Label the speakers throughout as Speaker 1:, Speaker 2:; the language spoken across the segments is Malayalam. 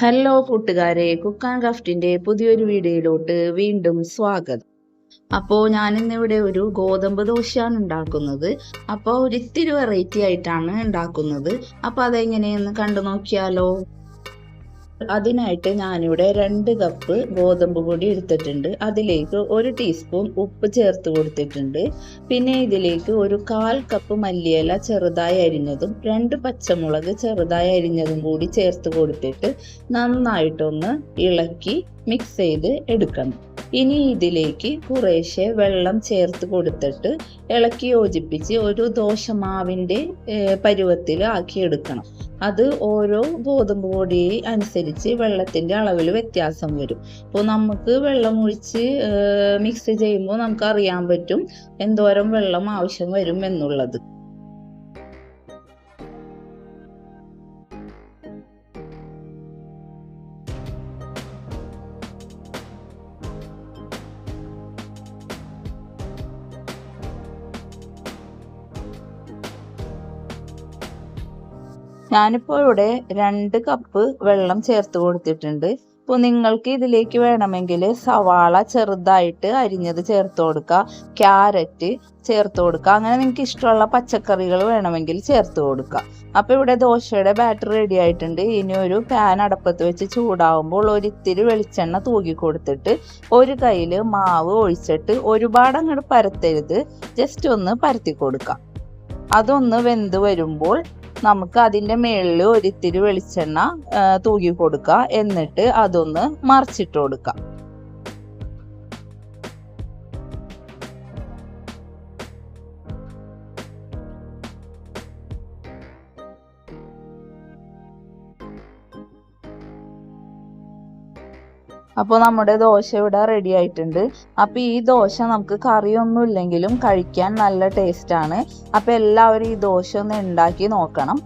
Speaker 1: ഹലോ കൂട്ടുകാരെ. കുക്ക് ആൻഡ് ക്രാഫ്റ്റിന്റെ പുതിയൊരു വീഡിയോയിലോട്ട് വീണ്ടും സ്വാഗതം. അപ്പോൾ ഞാനിന്നിവിടെ ഒരു ഗോതമ്പ് ദോശയാണ് ഉണ്ടാക്കുന്നത്. അപ്പോൾ ഒരിത്തിരി വെറൈറ്റി ആയിട്ടാണ് ഉണ്ടാക്കുന്നത്. അപ്പോൾ അതെങ്ങനെയെന്ന് കണ്ടു നോക്കിയാലോ അതിനായിട്ട് ഞാനിവിടെ രണ്ട് കപ്പ് ഗോതമ്പ് പൊടി എടുത്തിട്ടുണ്ട്. അതിലേക്ക് ഒരു ടീസ്പൂൺ ഉപ്പ് ചേർത്ത് കൊടുത്തിട്ടുണ്ട്. പിന്നെ ഇതിലേക്ക് ഒരു കാൽ കപ്പ് മല്ലിയില ചെറുതായി അരിഞ്ഞതും രണ്ട് പച്ചമുളക് ചെറുതായി അരിഞ്ഞതും കൂടി ചേർത്ത് കൊടുത്തിട്ട് നന്നായിട്ടൊന്ന് ഇളക്കി മിക്സ് ചെയ്ത് എടുക്കണം. ഇനി ഇതിലേക്ക് കുറേശ്ശെ വെള്ളം ചേർത്ത് കൊടുത്തിട്ട് ഇളക്കി യോജിപ്പിച്ച് ഒരു ദോശമാവിന്റെ പരുവത്തിൽ ആക്കിയെടുക്കണം. അത് ഓരോ ഗോതമ്പ് പൊടി അനുസരിച്ച് വെള്ളത്തിന്റെ അളവിൽ വ്യത്യാസം വരും. അപ്പോൾ നമുക്ക് വെള്ളം ഒഴിച്ച് മിക്സ് ചെയ്യുമ്പോൾ നമുക്ക് അറിയാൻ പറ്റും എന്തോരം വെള്ളം ആവശ്യം വരും എന്നുള്ളത്. ഞാനിപ്പോൾ ഇവിടെ രണ്ട് കപ്പ് വെള്ളം ചേർത്ത് കൊടുത്തിട്ടുണ്ട്. ഇപ്പോൾ നിങ്ങൾക്ക് ഇതിലേക്ക് വേണമെങ്കിൽ സവാള ചെറുതായിട്ട് അരിഞ്ഞത് ചേർത്ത് കൊടുക്കുക ക്യാരറ്റ് ചേർത്ത് കൊടുക്കുക അങ്ങനെ നിങ്ങൾക്ക് ഇഷ്ടമുള്ള പച്ചക്കറികൾ വേണമെങ്കിൽ ചേർത്ത് കൊടുക്കുക അപ്പോൾ ഇവിടെ ദോശയുടെ ബാറ്റർ റെഡി ആയിട്ടുണ്ട്. ഇനി ഒരു പാൻ അടപ്പത്ത് വെച്ച് ചൂടാവുമ്പോൾ ഒരിത്തിരി വെളിച്ചെണ്ണ തൂക്കി കൊടുത്തിട്ട് ഒരു കയ്യിൽ മാവ് ഒഴിച്ചിട്ട് ഒരുപാട് അങ്ങോട്ട് പരത്തരുത്. ജസ്റ്റ് ഒന്ന് പരത്തി കൊടുക്കാം. അതൊന്ന് വെന്ത് വരുമ്പോൾ നമുക്ക് അതിന്റെ മുകളിൽ ഒരിത്തിരി വെളിച്ചെണ്ണ തൂകി കൊടുക്കുക. എന്നിട്ട് അതൊന്ന് മറിച്ചിട്ട് കൊടുക്കാം അപ്പോൾ നമ്മുടെ ദോശ ഇവിടെ റെഡി ആയിട്ടുണ്ട്. അപ്പോൾ ഈ ദോശ നമുക്ക് കറിയൊന്നും ഇല്ലെങ്കിലും കഴിക്കാൻ നല്ല ടേസ്റ്റ് ആണ്. അപ്പോൾ എല്ലാവരും ഈ ദോശ ഒന്ന് ഉണ്ടാക്കി നോക്കണം.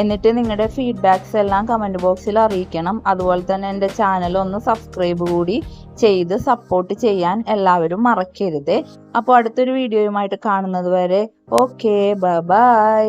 Speaker 1: എന്നിട്ട് നിങ്ങളുടെ ഫീഡ്ബാക്ക്സ് എല്ലാം കമന്റ് ബോക്സിൽ അറിയിക്കണം. അതുപോലെ തന്നെ എന്റെ ചാനൽ ഒന്ന് സബ്സ്ക്രൈബ് കൂടി ചെയ്ത് സപ്പോർട്ട് ചെയ്യാൻ എല്ലാവരും മറക്കരുത്. അപ്പോൾ അടുത്തൊരു വീഡിയോയുമായിട്ട് കാണുന്നത് വരെ ഓക്കേ ബൈ